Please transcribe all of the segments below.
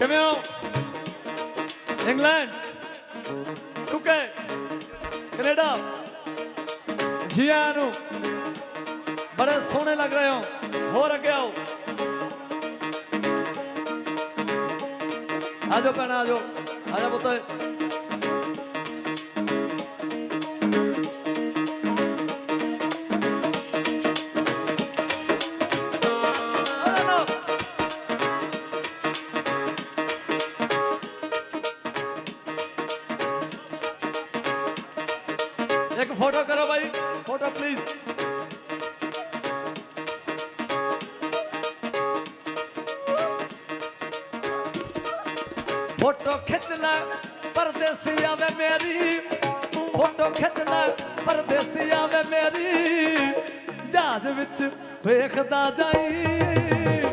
ਕਿਵੇਂ ਹੋ England UK Canada ਜੀ ਆਇਆਂ ਨੂੰ ਬੜੇ ਸੋਹਣੇ ਲੱਗ ਰਹੇ ਹੋ। ਹੋਰ ਅੱਗੇ ਆਓ। ਆਜੋ ਭੈਣਾ ਆਜੋ ਆਜਾ ਪੁੱਤ। ਫੋਟੋ ਖਿੱਚ ਲੈ, ਪਰਦੇਸੀ ਆਵੇ ਮੇਰੀ। ਫੋਟੋ ਖਿੱਚ ਲੈ, ਪਰਦੇਸੀ ਆਵੇ ਮੇਰੀ। ਜਹਾਜ਼ ਵਿੱਚ ਵੇਖਦਾ ਜਾਈ।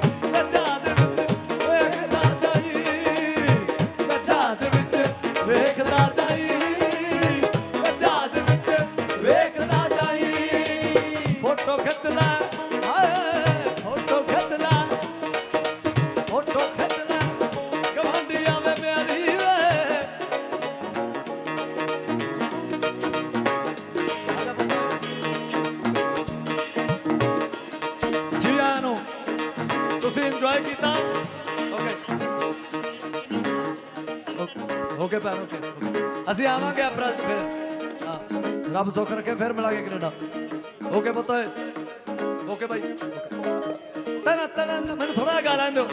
ਇੰਜੋਏ ਕੀਤਾ ਓਕੇ ਓਕੇ ਭੈਣ ਓਕੇ ਅਸੀਂ ਆਵਾਂਗੇ ਅਪ੍ਰੈਲ ਚ ਫਿਰ। ਹਾਂ। ਰੱਬ ਸੁੱਖ ਰੱਖੇ, ਫਿਰ ਮਿਲਾਂਗੇ ਕੈਨੇਡਾ। ਓਕੇ ਪੁੱਤ। ਓਕੇ ਭਾਈ ਤਨ ਤਨ ਮੈਨੂੰ ਥੋੜਾ ਗਾ ਲੈਣ ਦਿਓ।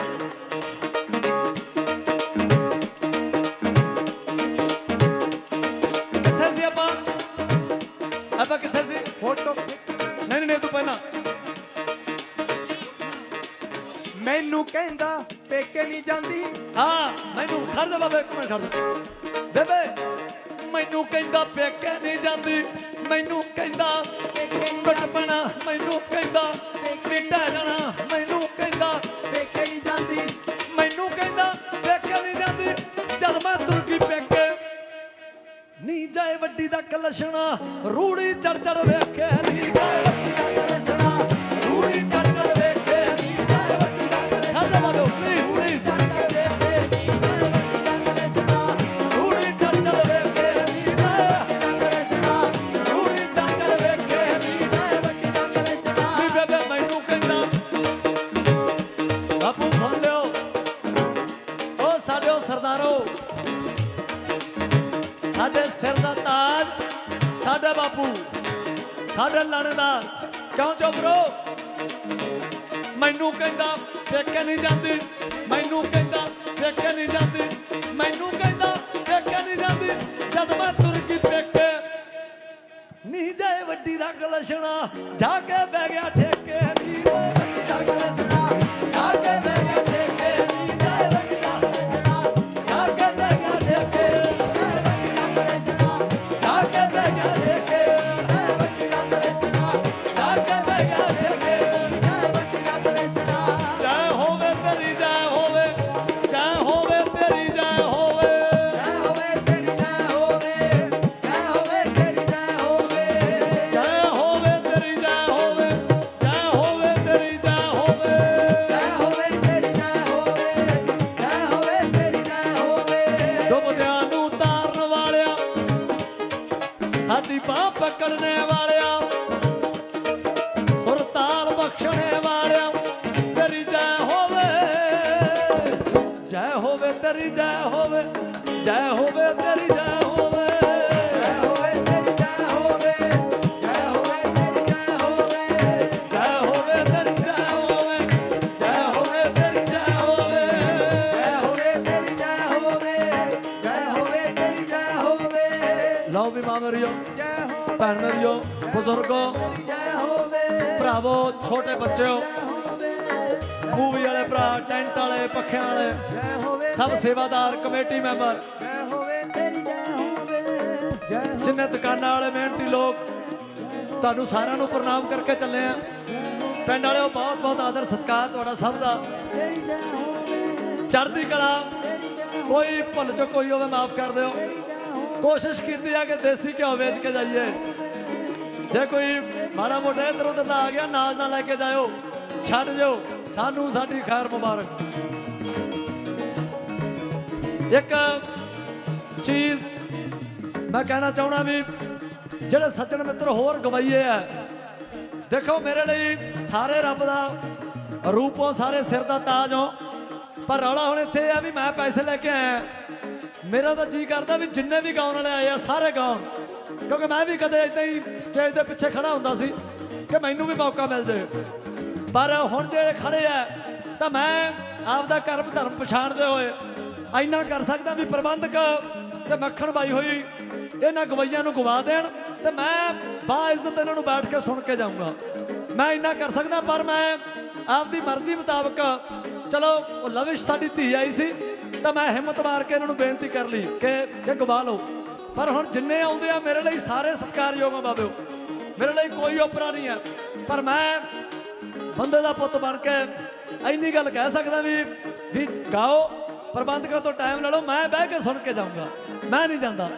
ਕਹਿੰਦਾ ਪੇਕੇ ਨਹੀਂ ਜਾਂਦੀ। ਹਾਂ ਮੈਨੂੰ ਖੜ ਜਾ ਬਾਬਾ ਇੱਕ ਮਿੰਟ ਖੜ ਜਾ। ਬੇਬੇ ਮੈਨੂੰ ਕਹਿੰਦਾ ਪੇਕੇ ਨਹੀਂ ਜਾਂਦੀ। ਮੈਨੂੰ ਕਹਿੰਦਾ ਬਚਪਨਾ ਮੈਨੂੰ ਕਹਿੰਦਾ ਮਿਟਾ ਜਾਣਾ ਮੈਨੂੰ ਕਹਿੰਦਾ ਪੇਕੇ ਨਹੀਂ ਜਾਂਦੀ। ਮੈਨੂੰ ਕਹਿੰਦਾ ਪੇਕੇ ਨਹੀਂ ਜਾਂਦੀ। ਜਦ ਮੈਂ ਤੁਰ ਗਈ ਪੇਕੇ। ਨੀ ਜਾਏ ਵੱਡੀ ਦਾ ਕਲਸ਼ਣਾ ਰੂੜੀ ਚੜ ਚੜ ਵੇਖੇ ਨੀ ਜਾਏ ਸਾਡਾ ਕਿਉਂ ਚੁੱਪਰੋ ਮੈਨੂੰ ਕਹਿੰਦਾ ਪੇਕੇ ਨਹੀਂ ਜਾਂਦੀ। ਮੈਨੂੰ ਕਹਿੰਦਾ ਪੇਕੇ ਨਹੀਂ ਜਾਂਦੀ। ਮੈਨੂੰ ਕਹਿੰਦਾ ਪੇਕੇ ਨਹੀਂ ਜਾਂਦੀ। ਜਦ ਮੈਂ ਤੁਰ ਗਈ ਪੇਕੇ, ਨੀ ਜਾਏ ਵੱਡੀ ਦਾ ਕਲਸ਼ਣਾ ਜਾ ਕੇ ਬਹਿ ਗਿਆ ਠੇਕੇ ਨੀ। ਜਾਏ ਵੱਡੀ ਦਾ ਜਾ ਕੇ ਬਹਿ ਗਿਆ ਛੋਟੇ ਬੱਚਿਓ, ਮੂਵੀ ਵਾਲੇ ਭਰਾ, ਟੈਂਟ ਵਾਲੇ, ਪੱਖਿਆਂ ਵਾਲੇ, ਸਭ ਸੇਵਾਦਾਰ ਕਮੇਟੀ ਮੈਂਬਰ। ਜਿੰਨੇ ਦੁਕਾਨਾਂ ਵਾਲੇ, ਮਿਹਨਤੀ ਲੋਕ, ਤੁਹਾਨੂੰ ਸਾਰਿਆਂ ਨੂੰ ਪ੍ਰਣਾਮ ਕਰਕੇ ਚੱਲੇ ਆ। ਪਿੰਡ ਵਾਲਿਓ, ਬਹੁਤ ਬਹੁਤ ਆਦਰ, ਸਤਿਕਾਰ ਤੁਹਾਡਾ ਸਭ ਦਾ। ਚੜ੍ਹਦੀ ਕਲਾ, ਕੋਈ ਭੁੱਲ ਚ ਕੋਈ ਹੋਵੇ, ਮਾਫ ਕਰ ਦਿਓ। ਕੋਸ਼ਿਸ਼ ਕੀਤੀ ਆ ਕਿ ਦੇਸੀ ਘਿਓ ਵੇਚ ਕੇ ਜਾਈਏ। ਜੇ ਕੋਈ ਮਾੜਾ ਮੋਟਾ ਇੱਧਰ ਉੱਧਰ ਦਾ ਆ ਗਿਆ, ਨਾਲ ਨਾ ਲੈ ਕੇ ਜਾਇਓ। ਛੱਡ ਜਾਓ ਸਾਨੂੰ ਸਾਡੀ ਖੈਰ ਮੁਬਾਰਕ। ਇੱਕ ਚੀਜ਼ ਮੈਂ ਕਹਿਣਾ ਚਾਹਣਾ ਵੀ ਜਿਹੜੇ ਸੱਜਣ ਮਿੱਤਰ ਹੋਰ ਗਵਾਈਏ ਆ, ਦੇਖੋ ਮੇਰੇ ਲਈ ਸਾਰੇ ਰੱਬ ਦਾ ਰੂਪੋਂ ਸਾਰੇ ਸਿਰ ਦਾ ਤਾਜ ਹੋ, ਪਰ ਰੌਲਾ ਹੁਣ ਇੱਥੇ ਆ ਵੀ ਮੈਂ ਪੈਸੇ ਲੈ ਕੇ ਆਇਆ। ਮੇਰਾ ਤਾਂ ਜੀ ਕਰਦਾ ਵੀ ਜਿੰਨੇ ਵੀ ਗਾਉਣ ਵਾਲੇ ਆਏ ਆ, ਸਾਰੇ ਗਾਉਣ। ਕਿਉਂਕਿ ਮੈਂ ਵੀ ਕਦੇ ਇਦਾਂ ਹੀ ਸਟੇਜ ਦੇ ਪਿੱਛੇ ਖੜਾ ਹੁੰਦਾ ਸੀ ਕਿ ਮੈਨੂੰ ਵੀ ਮੌਕਾ ਮਿਲ ਜਾਏ। ਪਰ ਹੁਣ ਜਿਹੜੇ ਖੜੇ ਆ, ਤਾਂ ਮੈਂ ਆਪਦਾ ਕਰਮ ਧਰਮ ਪਛਾਣਦੇ ਹੋਏ ਇੰਨਾ ਕਰ ਸਕਦਾ ਵੀ ਪ੍ਰਬੰਧਕ ਤੇ ਮੱਖਣ ਬਾਈ ਹੋਈ ਇਹਨਾਂ ਗਵਈਆਂ ਨੂੰ ਗਵਾ ਦੇਣ ਤੇ ਮੈਂ ਬਾ ਇਹਨਾਂ ਨੂੰ ਬੈਠ ਕੇ ਸੁਣ ਕੇ ਜਾਊਂਗਾ। ਮੈਂ ਇੰਨਾ ਕਰ ਸਕਦਾ, ਪਰ ਮੈਂ ਆਪਦੀ ਮਰਜ਼ੀ ਮੁਤਾਬਕ, ਚਲੋ, ਉਹ ਲਵਿਸ਼ ਸਾਡੀ ਧੀ ਆਈ ਸੀ, ਤਾਂ ਮੈਂ ਹਿੰਮਤ ਮਾਰ ਕੇ ਇਹਨਾਂ ਨੂੰ ਬੇਨਤੀ ਕਰ ਲਈ ਕਿ ਇਹ ਗਵਾ ਲਓ। ਪਰ ਹੁਣ ਜਿੰਨੇ ਆਉਂਦੇ ਆ, ਮੇਰੇ ਲਈ ਸਾਰੇ ਸਤਿਕਾਰਯੋਗ ਆ ਬਾਬਿਓ ਮੇਰੇ ਲਈ ਕੋਈ ਓਪਰਾ ਨਹੀਂ ਹੈ ਪਰ ਮੈਂ ਬੰਦੇ ਦਾ ਪੁੱਤ ਬਣ ਕੇ ਇੰਨੀ ਗੱਲ ਕਹਿ ਸਕਦਾ ਵੀ ਵੀ ਗਾਓ, ਪ੍ਰਬੰਧਕਾਂ ਤੋਂ ਟਾਈਮ ਲੈ ਲਓ, ਮੈਂ ਬਹਿ ਕੇ ਸੁਣ ਕੇ ਜਾਊਂਗਾ। ਮੈਂ ਨਹੀਂ ਜਾਂਦਾ।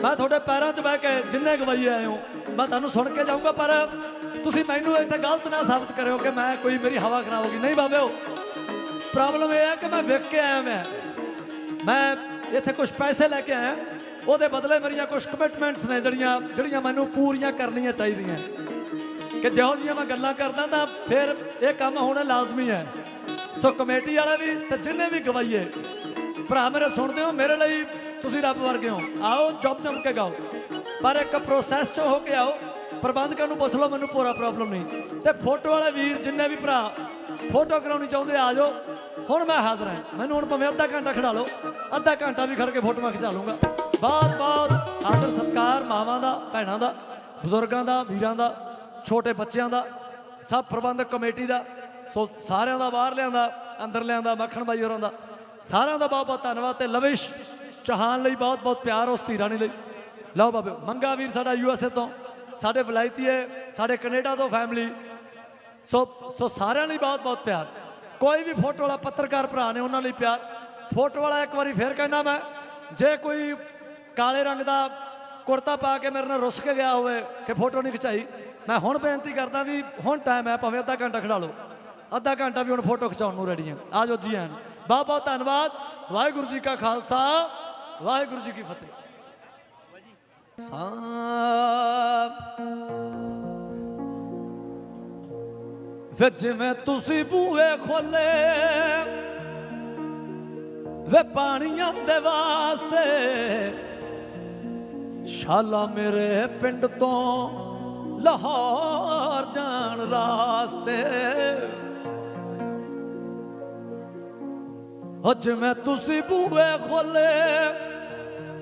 ਮੈਂ ਤੁਹਾਡੇ ਪੈਰਾਂ 'ਚ ਬਹਿ ਕੇ ਜਿੰਨੇ ਗਵਾਈ ਆਏ ਹੋ, ਮੈਂ ਤੁਹਾਨੂੰ ਸੁਣ ਕੇ ਜਾਊਂਗਾ, ਪਰ ਤੁਸੀਂ ਮੈਨੂੰ ਇੱਥੇ ਗਲਤ ਨਾ ਸਾਬਤ ਕਰਿਓ ਕਿ ਮੈਂ ਕੋਈ ਮੇਰੀ ਹਵਾ ਖਰਾਬ ਹੋ ਗਈ। ਨਹੀਂ ਬਾਬਿਓ ਪ੍ਰੋਬਲਮ ਇਹ ਹੈ ਕਿ ਮੈਂ ਵੇਖ ਕੇ ਆਇਆ ਮੈਂ। ਮੈਂ ਇੱਥੇ ਕੁਝ ਪੈਸੇ ਲੈ ਕੇ ਆਇਆ। ਉਹਦੇ ਬਦਲੇ ਮੇਰੀਆਂ ਕੁਝ ਕਮਿਟਮੈਂਟਸ ਨੇ ਜਿਹੜੀਆਂ ਜਿਹੜੀਆਂ ਮੈਨੂੰ ਪੂਰੀਆਂ ਕਰਨੀਆਂ ਚਾਹੀਦੀਆਂ। ਕਿ ਜਿਹੋ ਜਿਹੀਆਂ ਮੈਂ ਗੱਲਾਂ ਕਰਦਾ ਤਾਂ ਫਿਰ ਇਹ ਕੰਮ ਹੋਣਾ ਲਾਜ਼ਮੀ ਹੈ। ਸੋ ਕਮੇਟੀ ਵਾਲੇ ਵੀ ਤੇ ਜਿੰਨੇ ਵੀ ਗਵਾਈਏ ਭਰਾ ਮੇਰੇ ਸੁਣਦੇ ਹੋ, ਮੇਰੇ ਲਈ ਤੁਸੀਂ ਰੱਬ ਵਰਗੇ ਹੋ। ਆਓ, ਚੁੱਪ ਚੁੱਪ ਕੇ ਗਾਓ। ਪਰ ਇੱਕ ਪ੍ਰੋਸੈਸ ਚ ਹੋ ਕੇ ਆਓ। ਪ੍ਰਬੰਧਕਾਂ ਨੂੰ ਪੁੱਛ ਲਓ, ਮੈਨੂੰ ਪੂਰਾ ਪ੍ਰੋਬਲਮ ਨਹੀਂ। ਤੇ ਫੋਟੋ ਵਾਲੇ ਵੀਰ, ਜਿੰਨੇ ਵੀ ਭਰਾ ਫੋਟੋ ਕਰਾਉਣੀ ਚਾਹੁੰਦੇ ਆ ਜਾਓ। ਹੁਣ ਮੈਂ ਹਾਜ਼ਰ ਹਾਂ। ਮੈਨੂੰ ਹੁਣ ਭਾਵੇਂ ਅੱਧਾ ਘੰਟਾ ਖੜਾ ਲਓ। ਅੱਧਾ ਘੰਟਾ ਵੀ ਖੜ ਕੇ ਫੋਟੋਆਂ ਖਿਚਾ ਲੂੰਗਾ ਬਹੁਤ ਬਹੁਤ ਆਦਰ ਸਤਿਕਾਰ ਮਾਵਾਂ ਦਾ, ਭੈਣਾਂ ਦਾ, ਬਜ਼ੁਰਗਾਂ ਦਾ, ਵੀਰਾਂ ਦਾ, ਛੋਟੇ ਬੱਚਿਆਂ ਦਾ, ਸਭ ਪ੍ਰਬੰਧਕ ਕਮੇਟੀ ਦਾ, ਸੋ ਸਾਰਿਆਂ ਦਾ ਬਾਹਰ ਲਿਆਂਦਾ, ਅੰਦਰ ਲਿਆਂਦਾ, ਮੱਖਣ ਬਾਈ ਹੋਰਾਂ ਦਾ। ਸਾਰਿਆਂ ਦਾ ਬਹੁਤ ਬਹੁਤ ਧੰਨਵਾਦ ਤੇ ਲਵਿਸ਼, ਚੌਹਾਨ ਲਈ ਬਹੁਤ ਬਹੁਤ ਪਿਆਰ ਉਸ ਧੀ ਰਾਣੀ ਲਈ। ਲਓ ਬਾਬੇ, ਮੰਗਾ ਵੀਰ ਸਾਡਾ ਯੂ ਐਸ ਏ ਤੋਂ, ਸਾਡੇ ਵਲਾਇਤੀ ਵਲਾਇਤੀਏ ਸਾਡੇ ਕੈਨੇਡਾ ਤੋਂ ਫੈਮਿਲੀ ਸੋ ਸੋ ਸਾਰਿਆਂ ਲਈ ਬਹੁਤ ਬਹੁਤ ਪਿਆਰ। ਕੋਈ ਵੀ ਫੋਟੋ ਵਾਲਾ ਪੱਤਰਕਾਰ ਭਰਾ ਨੇ ਉਹਨਾਂ ਲਈ ਪਿਆਰ। ਫੋਟੋ ਵਾਲਾ ਇੱਕ ਵਾਰੀ ਫੇਰ ਕਹਿਣਾ ਮੈਂ, ਜੇ ਕੋਈ ਕਾਲੇ ਰੰਗ ਦਾ ਕੁੜਤਾ ਪਾ ਕੇ ਮੇਰੇ ਨਾਲ ਰੁੱਸ ਕੇ ਗਿਆ ਹੋਵੇ ਕਿ ਫੋਟੋ ਨਹੀਂ ਖਿਚਾਈ। ਮੈਂ ਹੁਣ ਬੇਨਤੀ ਕਰਦਾ ਵੀ ਹੁਣ ਟਾਈਮ ਹੈ, ਭਾਵੇਂ ਅੱਧਾ ਘੰਟਾ ਖੜਾ ਲਓ। ਅੱਧਾ ਘੰਟਾ ਵੀ ਹੁਣ ਫੋਟੋ ਖਿਚਾਉਣ ਨੂੰ ਰੈਡੀ ਆ। ਜਾਓ ਜੀ ਆਨ ਬਹੁਤ ਬਹੁਤ ਧੰਨਵਾਦ। ਵਾਹਿਗੁਰੂ ਜੀ ਕਾ ਖਾਲਸਾ, ਵਾਹਿਗੁਰੂ ਜੀ ਕੀ ਫਤਿਹ। ਵੇ ਜਿਵੇਂ ਤੁਸੀਂ ਬੂਹੇ ਖੋਲੇ ਵੇ ਪਾਣੀਆਂ ਦੇ ਵਾਸਤੇ ਸ਼ਾਲਾ ਮੇਰੇ ਪਿੰਡ ਤੋਂ ਲਾਹੌਰ ਜਾਣ ਰਾਸਤੇ। ਉਹ ਜਿਵੇਂ ਤੁਸੀਂ ਬੂਏ ਖੋਲੇ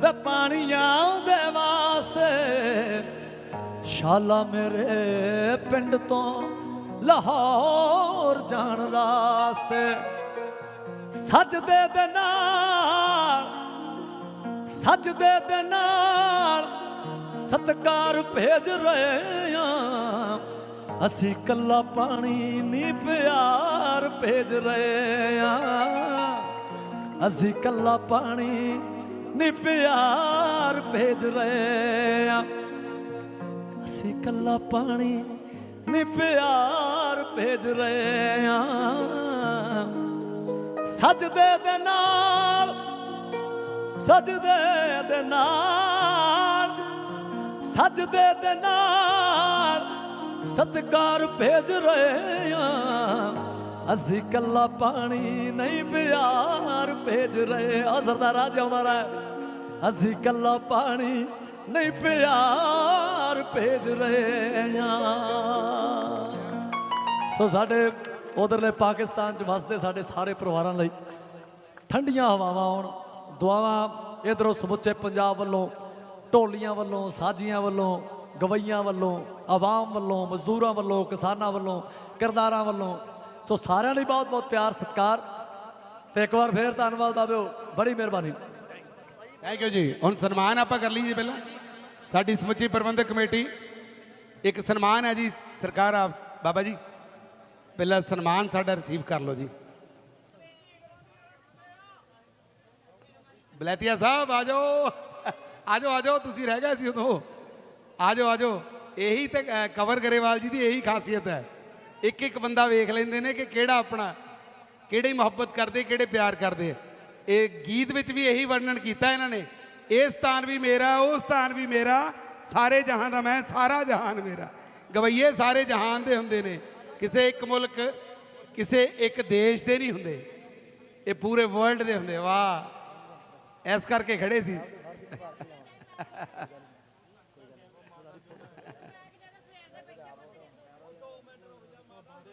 ਵੇ ਪਾਣੀਆਂ ਦੇ ਵਾਸਤੇ। ਸ਼ਾਲਾ ਮੇਰੇ ਪਿੰਡ ਤੋਂ ਲਾਹੌਰ ਜਾਣ ਰਾਸਤੇ। ਸਜਦੇ ਦੇ ਨਾਲ ਸਜਦੇ ਦੇ ਨਾਲ ਸਤਕਾਰ ਭੇਜ ਰਹੇ ਆ ਅਸੀਂ ਕੱਲਾ ਪਾਣੀ ਨਹੀਂ ਪਿਆਰ ਭੇਜ ਰਹੇ ਆ ਅਸੀਂ ਕੱਲਾ ਪਾਣੀ ਨਹੀਂ ਪਿਆਰ ਭੇਜ ਰਹੇ ਆ ਅਸੀਂ ਕੱਲਾ ਪਾਣੀ ਨੀ ਪਿਆਰ ਭੇਜ ਰਹੇ ਆ ਸਜਦੇ ਦੇ ਨਾਲ ਸਜਦੇ ਦੇ ਨਾਲ ਸਜਦੇ ਦੇ ਨਾਲ ਸਤਕਾਰ ਭੇਜ ਰਹੇ ਆ ਅਸੀਂ ਕੱਲਾ ਪਾਣੀ ਨਹੀਂ ਪਿਆਰ ਭੇਜ ਰਹੇ ਆ ਸਰਦਾਰ ਰਾਜ ਆਉਂਦਾ ਰਹਿ। ਅਸੀਂ ਕੱਲਾ ਪਾਣੀ ਨਹੀਂ ਪਿਆਰ ਭੇਜ ਰਹੇ ਆ ਸੋ ਸਾਡੇ ਉਧਰਲੇ ਪਾਕਿਸਤਾਨ ਚ ਵਸਦੇ ਸਾਡੇ ਸਾਰੇ ਪਰਿਵਾਰਾਂ ਲਈ ਠੰਡੀਆਂ ਹਵਾਵਾਂ ਆਉਣ। ਦੁਆਵਾਂ ਇਧਰੋਂ ਸਮੁੱਚੇ ਪੰਜਾਬ ਵੱਲੋਂ, ਢੋਲੀਆਂ ਵੱਲੋਂ, ਸਾਜੀਆਂ ਵੱਲੋਂ, ਗਵਈਆਂ ਵੱਲੋਂ, ਆਵਾਮ ਵੱਲੋਂ, ਮਜ਼ਦੂਰਾਂ ਵੱਲੋਂ, ਕਿਸਾਨਾਂ ਵੱਲੋਂ, ਕਿਰਦਾਰਾਂ ਵੱਲੋਂ। ਸੋ ਸਾਰਿਆਂ ਲਈ ਬਹੁਤ ਬਹੁਤ ਪਿਆਰ, ਸਤਿਕਾਰ। ਤੇ ਇੱਕ ਵਾਰ ਫੇਰ ਧੰਨਵਾਦ ਬਾਬਿਓ ਬੜੀ ਮਿਹਰਬਾਨੀ। ਥੈਂਕ ਯੂ ਜੀ। ਹੁਣ ਸਨਮਾਨ ਆਪਾਂ ਕਰ ਲਈਏ ਪਹਿਲਾਂ। ਸਾਡੀ ਸਮੁੱਚੀ ਪ੍ਰਬੰਧਕ ਕਮੇਟੀ, ਇੱਕ ਸਨਮਾਨ ਹੈ ਜੀ, ਸਰਕਾਰ ਆ ਬਾਬਾ ਜੀ, ਪਹਿਲਾਂ ਸਨਮਾਨ ਸਾਡਾ ਰਿਸੀਵ ਕਰ ਲਓ ਜੀ। ਬਲੈਤੀਆ ਸਾਹਿਬ, ਆ ਜਾਓ। ਆ ਜਾਓ ਆ ਜਾਓ, ਤੁਸੀਂ ਰਹਿ ਗਏ ਸੀ ਉਦੋਂ। ਆ ਜਾਓ ਆ ਜਾਓ। ਇਹੀ ਤੇ ਕਵਰ ਗਰੇਵਾਲ ਜੀ ਦੀ ਇਹੀ ਖਾਸੀਅਤ ਹੈ। ਇੱਕ ਇੱਕ ਬੰਦਾ ਵੇਖ ਲੈਂਦੇ ਨੇ ਕਿ ਕਿਹੜਾ ਆਪਣਾ, ਕਿਹੜੀ ਮੁਹੱਬਤ ਕਰਦੇ, ਕਿਹੜੇ ਪਿਆਰ ਕਰਦੇ। ਇਹ ਗੀਤ ਵਿੱਚ ਵੀ ਇਹੀ ਵਰਣਨ ਕੀਤਾ ਇਹਨਾਂ ਨੇ। ਇਹ ਸਥਾਨ ਵੀ ਮੇਰਾ, ਉਹ ਸਥਾਨ ਵੀ ਮੇਰਾ। ਸਾਰੇ ਜਹਾਂ ਦਾ ਮੈਂ, ਸਾਰਾ ਜਹਾਨ ਮੇਰਾ। ਗਵਈਏ, ਸਾਰੇ ਜਹਾਨ ਦੇ ਹੁੰਦੇ ਨੇ। ਕਿਸੇ ਇੱਕ ਮੁਲਕ, ਕਿਸੇ ਇੱਕ ਦੇਸ਼ ਦੇ ਨਹੀਂ ਹੁੰਦੇ। ਇਹ ਪੂਰੇ ਵਰਲਡ ਦੇ ਹੁੰਦੇ। ਵਾਹ। ਇਸ ਕਰਕੇ ਖੜੇ ਸੀ।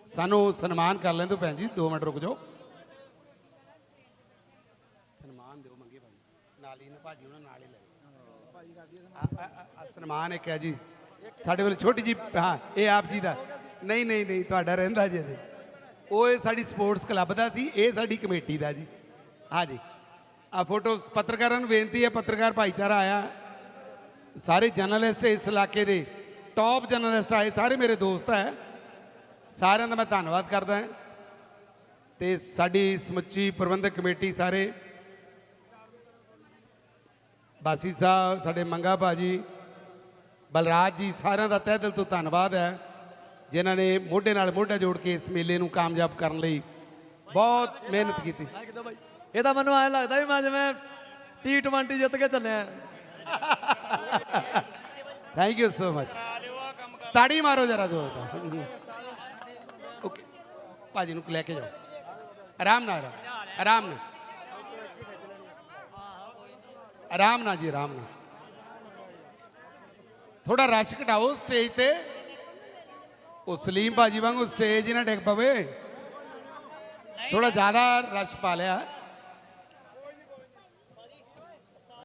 ਸਾਨੂੰ ਸਨਮਾਨ ਕਰ ਲੈਣ ਦਿਓ ਭੈਣ ਜੀ 2 ਮਿੰਟ ਰੁਕ ਜਾਓ। ਸਨਮਾਨ ਦਿਓ ਮੰਗੇ ਭਾਜੀ ਨਾਲ ਹੀ ਨਾ ਭਾਜੀ, ਉਹਨਾਂ ਨਾਲ ਹੀ ਲੈ ਸਨਮਾਨ ਇੱਕ ਹੈ ਜੀ। ਸਾਡੇ ਵੱਲ ਛੋਟੀ ਜੀ ਹਾਂ, ਇਹ ਆਪ ਜੀ ਦਾ। ਨਹੀਂ ਨਹੀਂ ਨਹੀਂ, ਤੁਹਾਡਾ ਰਹਿੰਦਾ ਜੀ ਉਹ ਇਹ ਸਾਡੀ ਸਪੋਰਟਸ ਕਲੱਬ ਦਾ ਸੀ, ਇਹ ਸਾਡੀ ਕਮੇਟੀ ਦਾ ਜੀ। ਹਾਂ ਜੀ। ਆ ਫੋਟੋ, ਪੱਤਰਕਾਰਾਂ ਨੂੰ ਬੇਨਤੀ ਹੈ, ਪੱਤਰਕਾਰ ਭਾਈਚਾਰਾ ਆਇਆ। ਸਾਰੇ ਜਰਨਲਿਸਟ ਇਸ ਇਲਾਕੇ ਦੇ ਟੌਪ ਜਰਨਲਿਸਟ ਆਏ, ਸਾਰੇ ਮੇਰੇ ਦੋਸਤ ਹੈ। ਸਾਰਿਆਂ ਦਾ ਮੈਂ ਧੰਨਵਾਦ ਕਰਦਾ ਹਾਂ। ਤੇ ਸਾਡੀ ਸਮੁੱਚੀ ਪ੍ਰਬੰਧਕ ਕਮੇਟੀ ਸਾਰੇ, ਬਾਸੀ ਸਾਹਿਬ, ਸਾਡੇ ਮੰਗਾ ਭਾਜੀ, ਬਲਰਾਜ ਜੀ, ਸਾਰਿਆਂ ਦਾ ਤਹਿ ਦਿਲ ਤੋਂ ਧੰਨਵਾਦ ਹੈ, ਜਿਨ੍ਹਾਂ ਨੇ ਮੋਢੇ ਨਾਲ ਮੋਢਾ ਜੋੜ ਕੇ ਇਸ ਮੇਲੇ ਨੂੰ ਕਾਮਯਾਬ ਕਰਨ ਲਈ ਬਹੁਤ ਮਿਹਨਤ ਕੀਤੀ। ਇਹ ਤਾਂ ਮੈਨੂੰ ਐਂ ਲੱਗਦਾ ਵੀ ਮੈਂ ਜਿਵੇਂ T20 ਜਿੱਤ ਕੇ ਚੱਲਿਆ। ਥੈਂਕ ਯੂ ਸੋ ਮਚ ਤਾੜੀ ਮਾਰੋ ਜਰਾ ਜ਼ੋਰ ਦਾ ਓਕੇ ਭਾਜੀ ਨੂੰ ਲੈ ਕੇ ਜਾਓ। ਆਰਾਮ ਨਾਲ, ਆਰਾਮ- ਨਾਲ। ਆਰਾਮ ਨਾਲ ਜੀ, ਆਰਾਮ ਨਾਲ। ਥੋੜਾ ਰਸ਼ ਘਟਾਓ ਸਟੇਜ ਤੇ। ਉਹ ਸਲੀਮ ਭਾਜੀ ਵਾਂਗੂ ਸਟੇਜ ਹੀ ਨਾ ਡਿੱਗ ਪਵੇ। ਥੋੜਾ ਜ਼ਿਆਦਾ ਰਸ਼ ਪਾ ਲਿਆ।